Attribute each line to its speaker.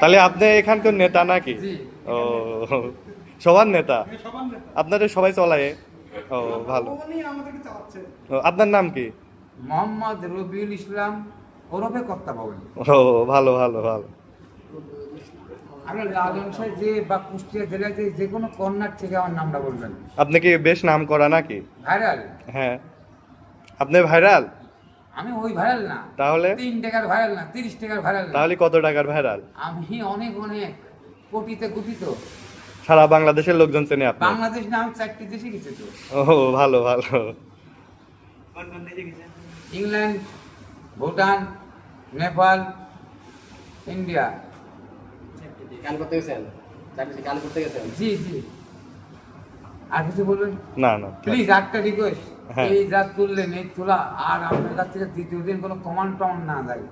Speaker 1: তাহলে আপনি এখানকার নেতা নাকি? ও সবার নেতা? আপনাদের সবাই চলায়? ও ভালো। আপনার নাম কি?
Speaker 2: মোহাম্মদ রবিউল ইসলাম ওরফে কর্তা বাউল
Speaker 1: ও ভালো ভালো ভালো।
Speaker 2: আমরা লালন সাহেব যে বা কুষ্টিয়া জেলায় যে যে কোনো কর্নার থেকে আমার নামটা বলবেন।
Speaker 1: আপনি কি বেশ নাম করা নাকি?
Speaker 2: ভাইরাল?
Speaker 1: হ্যাঁ। আপনি ভাইরাল?
Speaker 2: আমি ওই ভাইরাল না।
Speaker 1: তাহলে?
Speaker 2: তিন টাকার ভাইরাল না তিরিশ টাকার ভাইরাল
Speaker 1: তাহলে কত টাকার ভাইরাল
Speaker 2: আমি অনেক অনেক কোটিতে কোটিত।
Speaker 1: সারা বাংলাদেশের লোকজন চেনে আপনি।
Speaker 2: বাংলাদেশ না আমি চারটি দেশে গেছে তো।
Speaker 1: ও ভালো ভালো।
Speaker 2: England Bhutan Nepal India.
Speaker 3: গান করতে গেছেন? গান করতে গেছেন?
Speaker 2: জি জি। আর কিছু বলবেন?
Speaker 1: না না
Speaker 2: প্লিজ একটা রিকোয়েস্ট
Speaker 1: হ্যাঁ।
Speaker 2: এই যা তুললেন এই তোলা আর আপনার কাছ থেকে দ্বিতীয় দিন কোনো কমান্ড টমান্ড না যায়